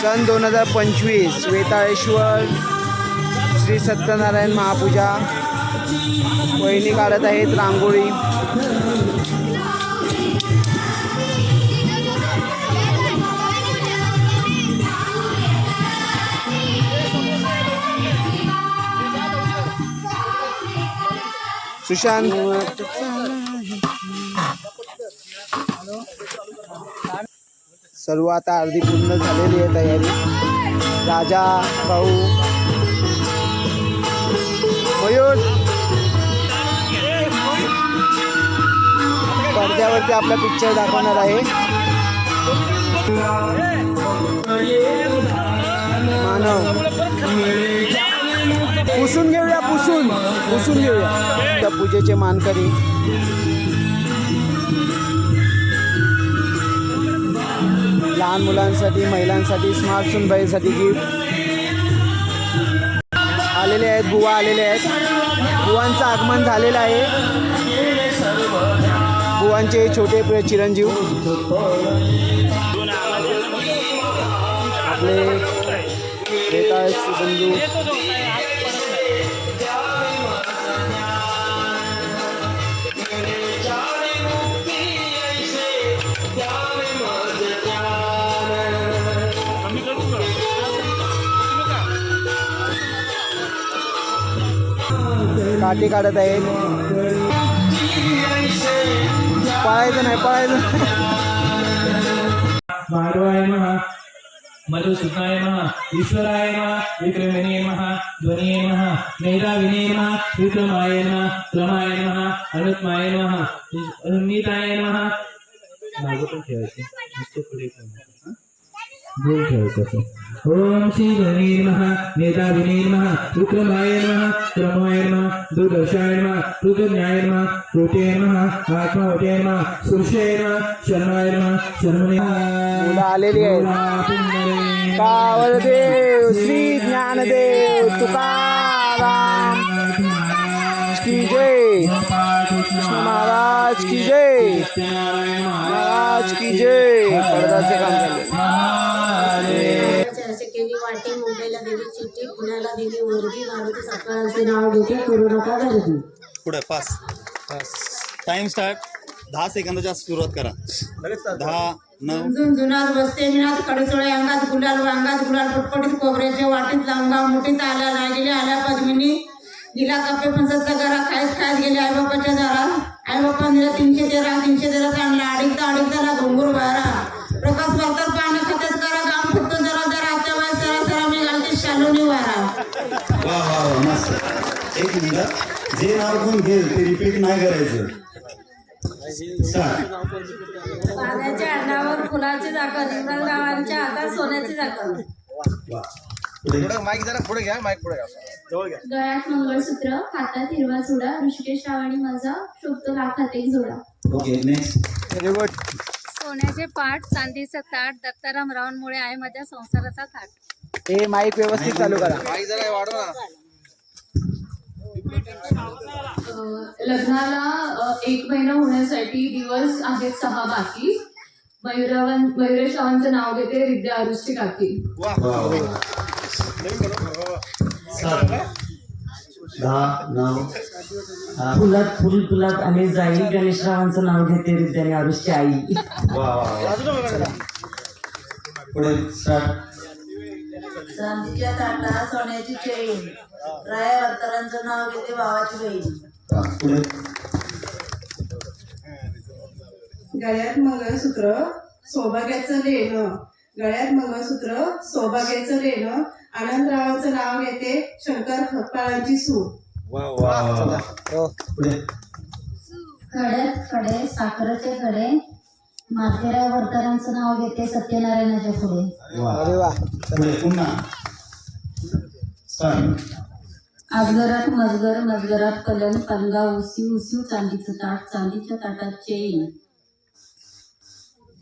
सन दोन हजार पंचवीस वेताळेश्वर श्री सत्यनारायण महापूजा. वहिनी काढत आहेत रांगोळी. सुशांत. सर्व आता अर्धी पूर्ण आहे तयारी. राजा, भाऊ. मयूर. पडद्यावरती आपला पिक्चर दाखवणार आहे. मानव. पुसून घेऊया, पुसून. पुसून घेऊया. त्या पूजेचे मानकरी. लहान मुलांसाठी महिलांसाठी स्मार्ट सुनबाईसाठी गिफ्ट आलेले आहेत बुवा आलेले आहेत. बुवांचं आगमन झालेलं आहे. बुवांचे छोटे प्रिय चिरंजीव. आपले बंधू काठी काढत आहेत पळायचं नाही पळायचं मधुसूदनाय नमः ईश्वराय नमः विक्रमिणे नमः ध्वनिये नमः मेधाविने नमः विक्रमाय नमः क्रमाय नमः अनुत्माय नमः अनिताय नमः मागं पण ठेवायचे. पुढे ठेवायचं, ठेवायचं ओम श्री ध्वनी नमः मेधाविने नमः विक्रमाय नमः क्रमाय नमः दुर्दशाय नमः कृतज्ञाय नमः कृते नमः आत्मावते नमः सुरशाय नमः शरणाय नमः शर्मणे आलेली आहे कावळदेव श्री ज्ञानदेव तुकाराम। की जय। कृष्ण महाराज की जय। महाराज की जय। पडदाचे काम झाले. असे केली वाटी मुंबईला दिली चिठ्ठी पुण्याला दिली वर्दी मारुती सकाळचे नाव घेते करू नका गर्दी पुढे पास. टाइम स्टार्ट दहा सेकंदाच्या सुरुवात करा. दहा नऊ. बसते मिनात कडसोळे अंगात गुलाल अंगात गुलाल पटपटीत कोबऱ्याच्या वाटीत लांबगाव मुठीत आल्या रागिले आल्या पद्मिनी. दिला कप्पे पंचाचा घरा खायत खायत गेले आईबापाच्या दारात? आईबापा दिला तीनशे तेरा तीनशे तेरा आणला अडीचदा अडीचदा घुंगूर बारा प्रकाश भारतात पानं खात्यात करा काम फुटतो जरा जरा आता बाय सरा सरा मी घालते शालूनी वारा वा वा वा मस्त. एक मिनिट. जे नाव कोण घेईल ते रिपीट नाही करायचं. पाण्याच्या अन्नावर फुलाची झाकण इम्रानरावांच्या हातात सोन्याची झाकण. वा पुढे गळ्यात मंगळसूत्र हातात हिरवा चुडा ऋषिकेश राव आणि माझा शोभतो लाखात एक जोडा. ओके नेक्स्ट व्हेरी गुड सोन्याचे पाठ चांदीचं ताट दत्ताराम रावांमुळे आहे माझ्या संसाराचा थाट. हे माईक व्यवस्थित चालू करा. लग्नाला अ, एक महिना होण्यासाठी दिवस आहेत सहा बाकी. मयुरावां मयुरेश रावांचं नाव घेते विद्या अरुषची काकी. दहा नऊ. फुलात फुल फुलात आणि जाई. गणेशरावांचं नाव घेते विद्याने आरुषची आई. पुढे चांदीच्या ताटा सोन्याची चेन राय अवतारांचं नाव घेते भावाची बहीण. पुढे. गळ्यात मंगळसूत्र सौभाग्याचं लेणं. गळ्यात मंगळसूत्र सौभाग्याचं लेणं आनंदरावांचं नाव घेते शंकर खपाळांची सूर वा हो. खडे साखरेचे खडे माथेराव वर्तरांचं नाव घेते सत्यनारायणाच्या पुढे. पुन्हा. अजगरात मजगर मजगरात कलन कलगा उसी उसी चांदीचं ताट चांदीच्या ताटात चेन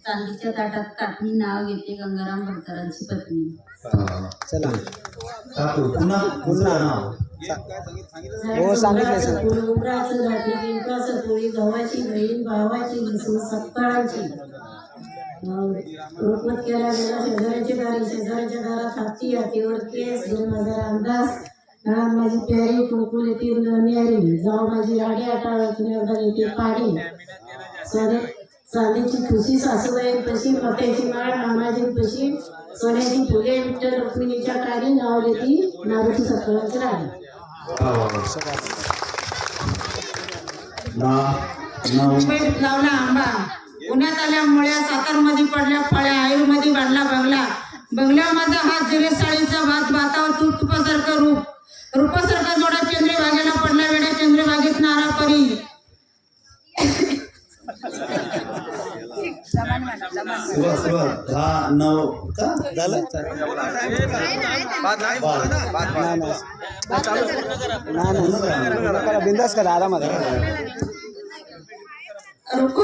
चांदीच्या ताटात काठी नाव घेते गंगाराम भरतरांची पत्नी. चला. पुन्हा पुन्हा नाव. हो सांगितलं सर उमराचं झाडी पिंपळाचं पोळी गव्हाची बहीण भावाची लसूण सत्काळाची रोपवत केला गेला शेजाऱ्याची दारी शेजाऱ्याच्या छाती हातीवर केस नळात माझी प्यारी कुंकुल येते न्यारी जाऊ माझी राडी येते पाडी सोने चांदीची खुशी सासूबाई पशी मोठ्याची माळ मामाची पशी सोन्याची फुले विठ्ठल रुक्मिणीच्या टारी नाव देती नारूची सकाळची राणी. मुंबईत लावला आंबा. पुण्यात आल्या मुळ्या सातारमध्ये पडल्या फळ्या आयुर्मध्ये बांधला बंगला. बंगल्यामध्ये हात दिले साडीचा भात भातावर तूप तुपासारखं रूप. रूपासारखा जोडा चंद्रभागेला पडला वेड्या चंद्रभागेत नारा परी. का? झालं? बिंदास करा आरामात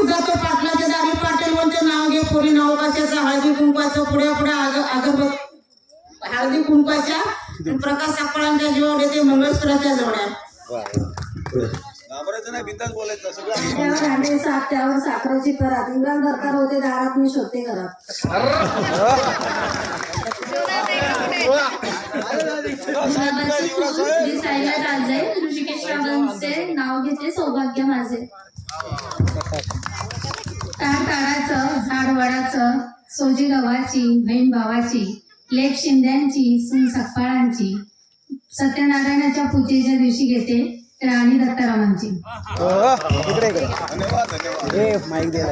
जातो पाटलाचे दारी पाटील म्हणते नाव घे पुरी नवकाशाचा हळदी कुंकवाचं पुढे पुढे आग अगरबत हळदी आणि प्रकाश सापळांच्या जीवावर येते मंगळसूत्राच्या जोड्या. घाबरायचं नाही बिंदास बोलायचं सगळं त्यावर हांडे साप त्यावर साखरेची परात. इंग्रज दरकार होते दारात मी शोधते घरात. दिसायला राजे ऋषिकेश रावांचे नाव घेते सौभाग्य माझे. ताड ताडाचं झाड वडाचं सोजी गव्हाची बहीण भावाची लेख शिंद्यांची सून सकपाळांची. सत्यनारायणाच्या पूजेच्या दिवशी घेते. राणी दत्तारामांची हो, इकडे इकडे ए माईक दे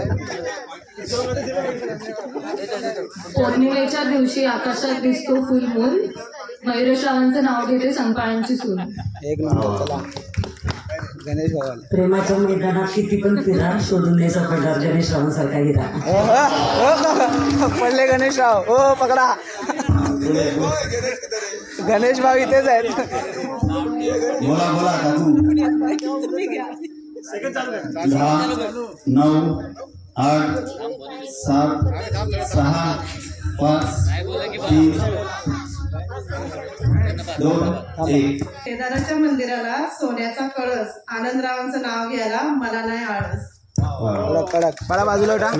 पौर्णिमेच्या दिवशी आकाशात दिसतो फुलमूल मयुरेश्रावांचं नाव घेते संकाळांची सून. एक नंबर चला. गणेश. प्रेमाच्या मैदानात किती पण फिरा शोधून द्यायचा पडणार गणेश रावांसारखा हिरा पडले गणेश राव ओ पकडा. गणेश भाऊ इथेच आहेत. बोला बोला काकू. दहा नऊ आठ सात सहा पाच तीन दोन एक. केदाराच्या मंदिराला सोन्याचा कळस आनंदरावांचं नाव घ्यायला मला नाही आळस. कडक कडक. पडा बाजूला उठा.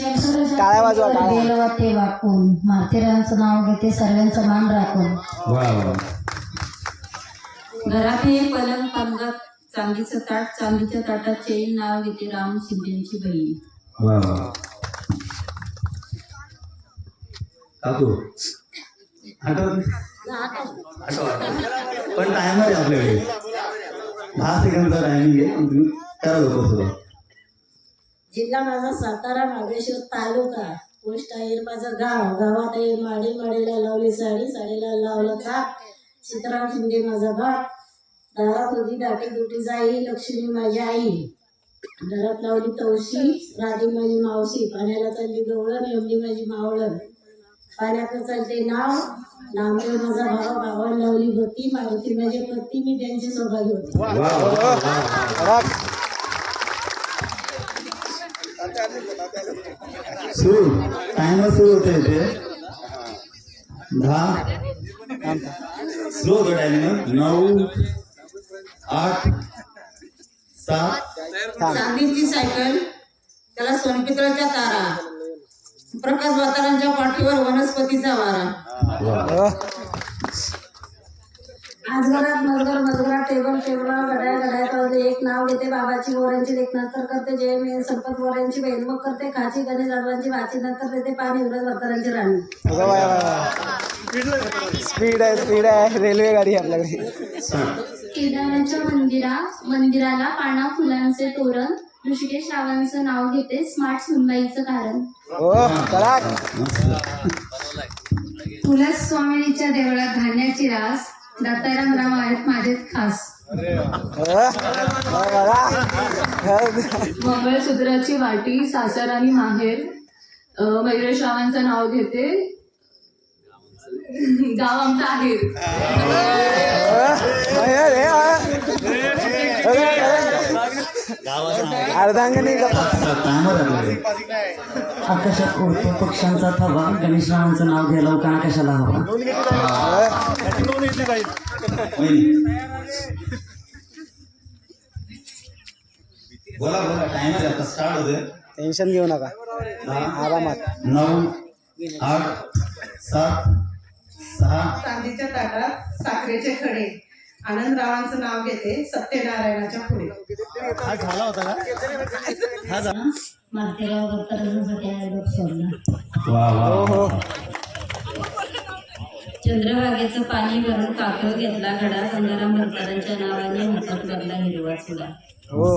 टाळ्या वाजवा, टाळ्या. देव ते वाकून. माथेरांचं नाव घेते सर्वांचं मान राखून. वा वा. घरात हे पलंग पंगत चांदीचं ताट चांदीच्या ताटात चेन नाव घेते राम शिंदेची बहीण. काकू पण टाइम आहे आपल्याकडे. दहा सेकंदचा टायमिंग आहे. करा लवकर सुरुवात. जिल्हा माझा सातारा नागेश्वर तालुका. पोस्ट आहे माझं गाव. गावात आहे माडी माडीला लावली साडी साडीला लावलं चाप सीताराम शिंदे माझा बाप. दारात होती दाटी दुटी जाई लक्ष्मी माझी आई. घरात लावली तवशी राधी माझी मावशी. पाण्याला चालली गवळण एवढी माझी मावळण. पाण्यात चालते नाव. नामदेव माझा भाव भावाला लावली होती मारुती माझी पती मी त्यांची सहभागी होती. सुरू टाइमर सुरू होते इथे. दहा सुरू होतो टायमिंग नऊ आठ सात चांदीची सायकल त्याला सोनपितळाच्या तारा. प्रकाश वातारांच्या पाठीवर वनस्पतीचा वारा. घरात मजगर मजगरा टेबल टेबला गड्या गड्यामध्ये एक नाव घेते बाबाची गोऱ्यांची लेख नंतर करते जय मे संपत गोऱ्यांची बहीण मग करते खाची गणेश जाधवांची वाची नंतर देते पाणी उरत वातारांची राणी. स्पीड आहे स्पीड आहे. रेल्वे गाडी आपल्याकडे. केदाराच्या मंदिरा मंदिराला पाना फुलांचे तोरण ऋषिकेश रावांचं नाव घेते स्मार्ट सुनबाईचं कारण. हो कडक तुळस स्वामिनीच्या देवळात धान्याची रास दत्ताराम राव आहेत माझेच खास. मंगळसूत्राची वाटी सासर आणि माहेर. अं, मयुरेश रावांचं नाव घेते. गाव आमचं आहे. आपल्याकडे आकाशात उडतो पक्ष्यांचा थवा. गणेश रावांचं नाव घ्यायला उकाणा कशाला हवा. बोला बोला. टायमर आता स्टार्ट होते टेन्शन घेऊ नका. आरामात. नऊ आठ सात सहा. चांदीच्या ताटात साखरेचे खडे. आनंदरावांचं नाव घेते सत्यनारायणाच्या पुढे. हा झाला होता का? हा झाला. मातेराव आयोग सोडला चंद्रभागेचं पाणी भरून काकव घेतला घडा गंगाराम भरतारांच्या नावाने हातात लागला हिरवा चुडा. हो.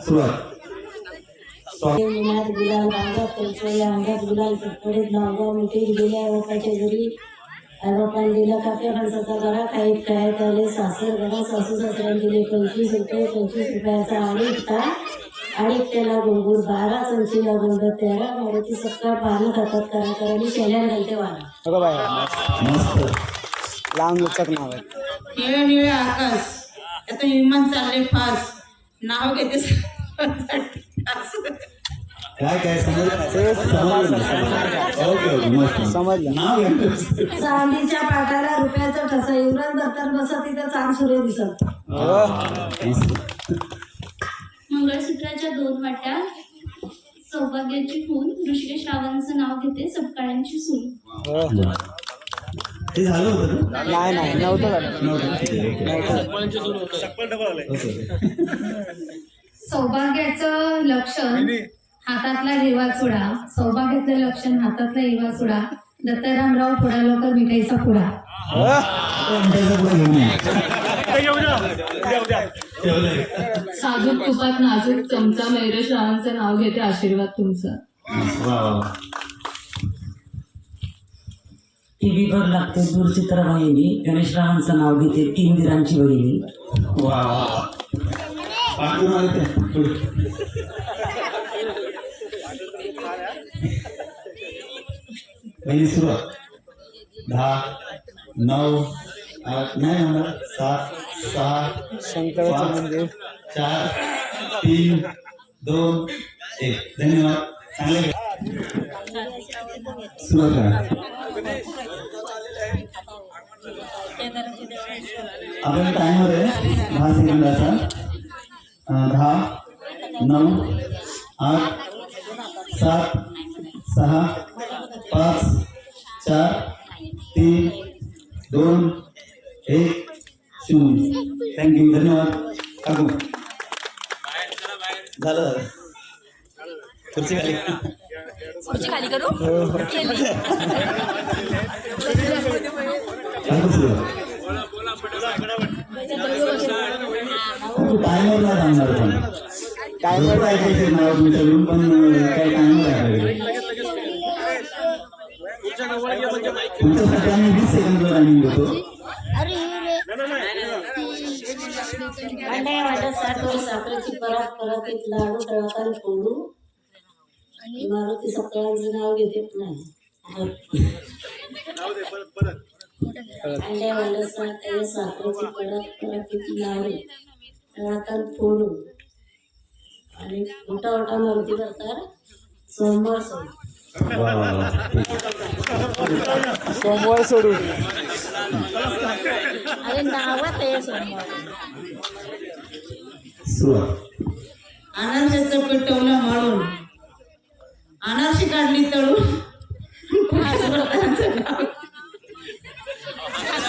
सुरुवात. उन्हात गुलाल अंगात पंचवल्या अंगात गुलाल फटफडीत नावगाव मिठीत गेल्या बापाच्या घरी आईबापान दिला काप्या माणसाचा गळा आले सासर गळा सासू सासऱ्याने दिले पंचवीस रुपये पंचवीस रुपयाचा ताट अडीच त्याला गुंगूर बारा चमचीला गुंड तेरा मारुती सत्कार पानं खातात करा करायला शेल्या घालते वारा लांब लचक नाव आहे. निळे निळे आकाश. आता विमान चालले फास्ट. नाव घेते. काय काय समजलं तेच ओके ओके मस्त समजलं. नाव घ्या. चांदीच्या पाटाला रुपयाचा ठसा. युवराज दत्तर बसत तिथं चांद सूर्य दिसत. मंगळसूत्राच्या दोन वाट्या. सौभाग्याची खून. ऋषिकेश रावांचं नाव घेते सपकाळ्यांची सून. ते झालं होतं ना? नाही नाही नव्हतं झालं. नव्हतं ठीक आहे, ओके. ओके. सौभाग्याचं लक्षण. हातातला हिरवा चुडा सौभाग्याचं लक्षण हातातला हिरवा चुडा दत्तारामराव पुढा लवकर मिठाईचा पुडा. पुढे. साजूक तुपात नाजूक चमचा मैरेश रावांचं नाव घेते आशीर्वाद तुमचा. वा वा टीव्ही भर लागते दूरचित्र वाहिनी गणेशरावांचं नाव घेते तीन दिरांची बहिणी पहिली सुरुवात दहा नऊ नाही म्हणा सात सहा शंकराचं मंदिर चार तीन दोन एक। धन्यवाद। चांगले सुरुवात करा आपल्याला टाइमर आहे दहा सेकंदाचा दहा नऊ आठ सात सहा पाच चार तीन दोन एक शून्य. थँक्यू धन्यवाद. काकू झालं. खुर्ची खाली. काकू सुरुवात टायमर नाही सांगणार पण तुमच्याकडून पण तुमच्यासाठी आम्ही वीस अंड्या सात वर साखरेची परत परत एक लाडू तळाकाल फोडू मारुती सकाळचं नाव घेते नाही. अंड्या साखरेची परत परत. एक लाडू तळाकाल फोडू आणि उठा उठा मारुती करतात. सोमवार सोमवार सोडून. अरे नावात आहे सोमवार. अनारशाचं पेटवलं मळून अनारशी काढली तळून.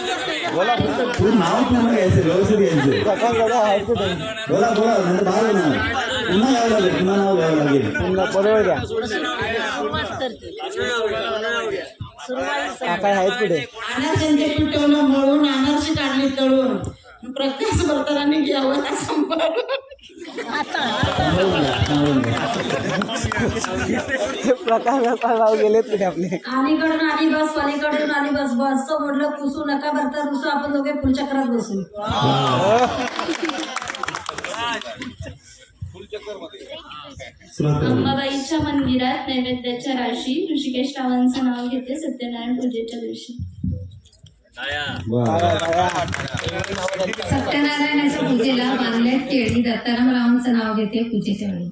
तू नाव पूर्ण घ्यायचं व्यवस्थित घ्यायचं प्रकाश दादा आहेत कुठे बोला बोला नंतर बाहेर होणार पुन्हा यावं लागेल पुन्हा नाव घ्यावं लागेल. पुन्हा बरोबर द्या. काका आहेत कुठे? अनारशांचे पेटवलं मळून अनारशी काढली तळून. प्रकाश भरताना घ्यावं का. प्रकाश राव गेलेत कुठे आपले. अलीकडून आली बस पलीकडून आली बस. बसचं म्हटलं पुसू नका भरता रुसू आपण दोघे फुलचक्रात बसू अंबाबाईच्या मंदिरात नैवेद्याच्या राशी ऋषिकेश रावांचं नाव घेते सत्यनारायण पूजेच्या दिवशी. सत्यनारायणाच्या पूजेला बांधल्यात केळी. दत्ताराम रावांचं नाव घेते पूजेच्या वेळी.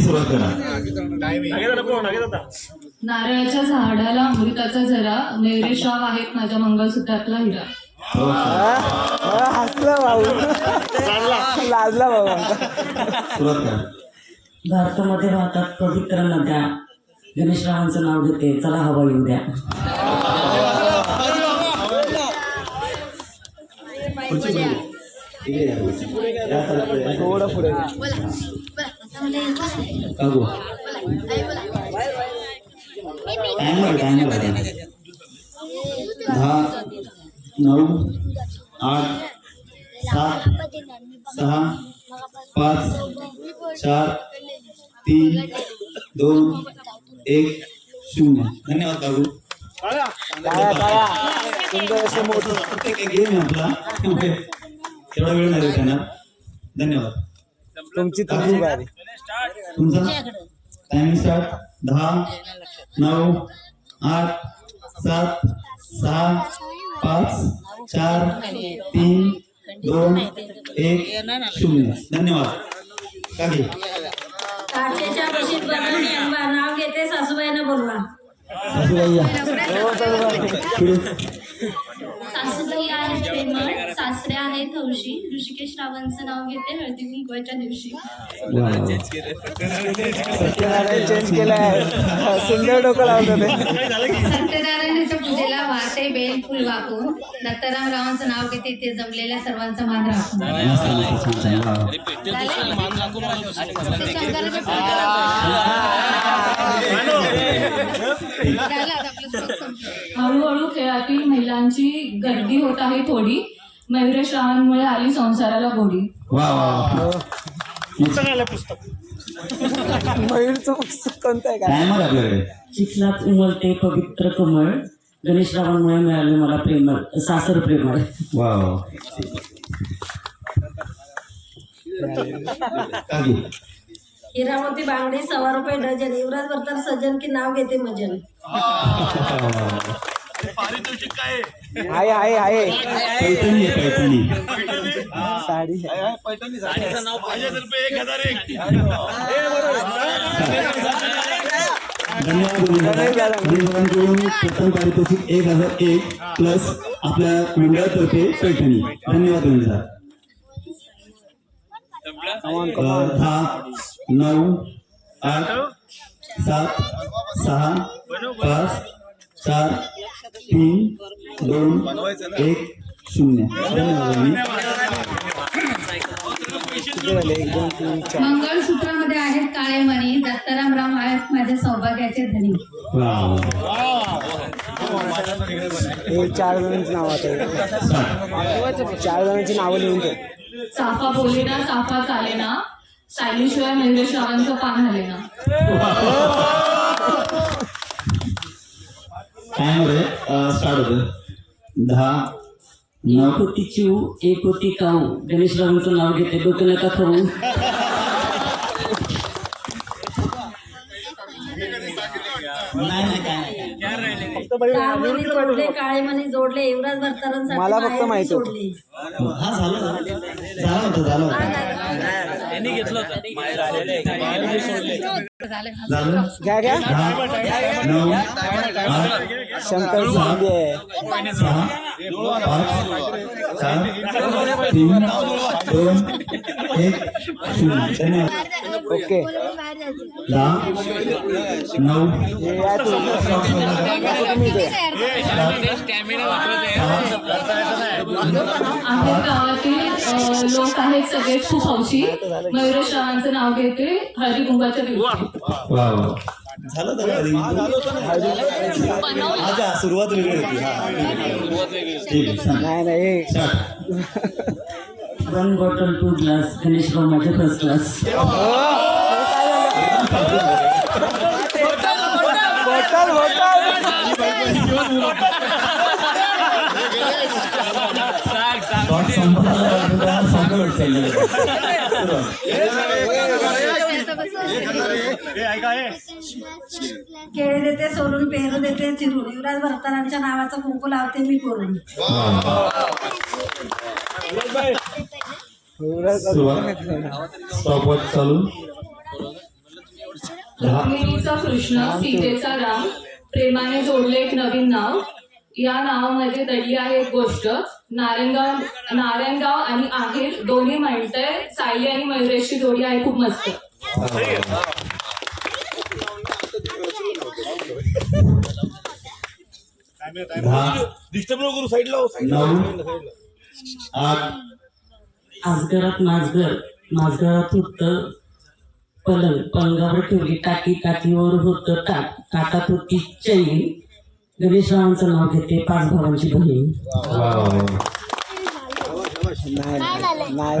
सुरुवात करा नारळाच्या झाडाला अमृताचा जरा नैरेशाव आहेत माझ्या मंगळसूत्रातला हिरा. हसला भाऊ लाजला भाऊ आमचा सुरुवात करा भारतामध्ये वाहतात पवित्र नद्या गणेशरावांचं नाव घेते चला हवा येऊ द्या इकडे या. या तळाकडे. थोडं पुढे. दहा नऊ आठ, सात, सहा, पाच, चार, तीन दोन एक, शून्य। धन्यवाद मोठे प्रत्येक धन्यवाद। स्टार्ट दहा नऊ आठ सात सहा पाच चार तीन दोन एक शून्य. धन्यवाद. काकी. काचेच्या नाव घेते सासूबाईंना बोलवा. सासूबाई या. पुढे. सासूबाई आहेत प्रेमळ हौशी ऋषिकेश रावांचं नाव घेते हळदी कुंकवाच्या दिवशी. सत्यनारायणाच्या पूजेला वाटे बेल फुल वाकून. दत्ताराम रावांचं नाव घेते ते जमलेल्या सर्वांचा मान राखून. हळूहळू खेळातील महिलांची गर्दी होत आहे थोडी. मयुरेश रावांमुळे आली संसाराला गोडी. वा वा वा. मयूरचं पुस्तक कोणतं आहे काय टायमर आपल्याकडे चिखलात उमलते पवित्र कमळ. गणेशरावांमुळे मिळाले मला प्रेमळ सासर प्रेमळ वा वा. काकी हिरामोती बांगडी सव्वा रुपये डझन. युवराज वर्तन सज्जन की नाव घेते मजन आहे आहे आहे पैठणी आहे पैठणी। साडी धन्यवाद उमेदवारांकडून प्रथम पारितोषिक एक हज़ार एक प्लस आपल्या मंडळातर्फे पैठणी. धन्यवाद दहा नऊ आठ सात सहा पाच चार तीन दोन एक शून्य. मंगळसूत्रामध्ये आहेत काळे मणी दत्ताराम राव आहेत माझ्या सौभाग्याचे धनी. हे चार जणांची नाव आता. चार जणांची नावं लिहून चाफा बोलेना चाफा चालेना. सायलीशिवाय मयुरेश रावांचं पान हलेना. रे स्टार्ट होतं. दहा. नऊ कोटी चिऊ एक कोटी काऊ. गणेशरावांचं नाव घेते डोकं नका खाऊ. नाही नाही काय नाही. कामणी जोडले काळे जोडले युवराज मला फक्त माहीत. सोडले हा झालं झालं. होतं झालं होतं. झालं? घ्या घ्या. शंकर तीन दोन एक शून्य धन्यवाद ओके दहा नऊ लोक आहेत सगळे खूप हौशी. मयुरेश रावांचं नाव घेते. हळदी वा वा. झालं तर सुरुवात वेगळी होती. हा. नाही one bottle two glass Ganeshrao माझे फर्स्ट क्लास बॉटल बॉटल संपला केळी देते सोडून पेरू देते चिरून युवराज वर्तनांच्या नावाचं कुंकू लावते मी करून. रुक्मिणीचा कृष्ण सीतेचा राम प्रेमाने जोडले एक नवीन नाव. या नावामध्ये दडली आहे एक गोष्ट. नारायणगाव नारायणगाव आणि आहेर दोन्ही म्हणतंय. सायली आणि मयुरेशची जोडी आहे खूप मस्त. दहा नऊ आठ आजगरात माझगर माझगरात होत पलंग पलंगावर ठेवली टाकी टाकीवर होत टाक टाकात होती चैन. गणेशरावांचं नाव घेते पाच भावांची बहीण. नाही नाही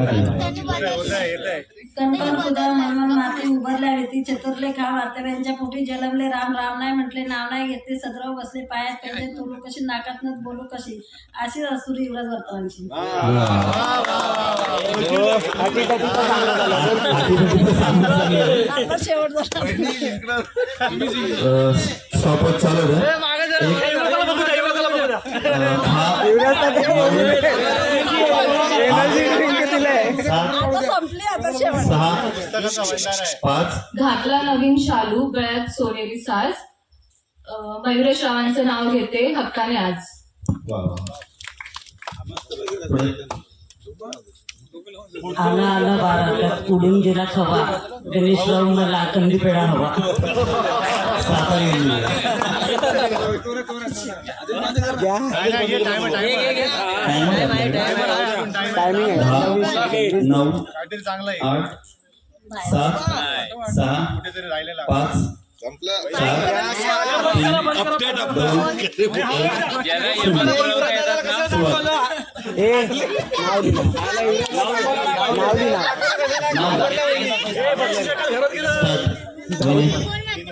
कणकण म्हणून उभारल्या खा पोटी जलमले राम राम नाही म्हटले नाव नाही घेतले सदराव बसले पायात त्यांचे तोलू कशी नाकात बोलू कशी अशी असुरी युवराज वर्तमानची शेवट स्टॉपच चालू आहे ड्रिंक दिलंय सात संपली आता शेवट सहा पाच. घातला नवीन शालू गळ्यात सोनेरी साज. अं, मयुरेश रावांचं नाव घेते हक्काने आज. पुढे. आला आला बारा. त्यात उडून गेला खवा. गणेशराव मला कंदी पेढा हवा. टायमिंग आहे नऊ आठ सात सहा पाच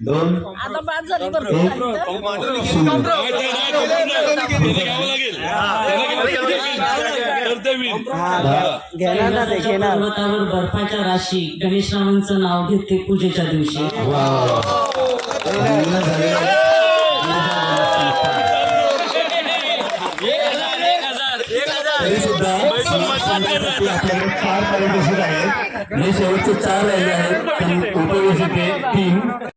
दोन आता बाद झाली हा पर्वतावर बर्फाच्या राशी गणेशरावांचं नाव घेते पूजेच्या दिवशी आपल्याकडे चार पारितोषिक आहेत हे शेवटचे चार राहिले आहेत पण उपयोजित तीन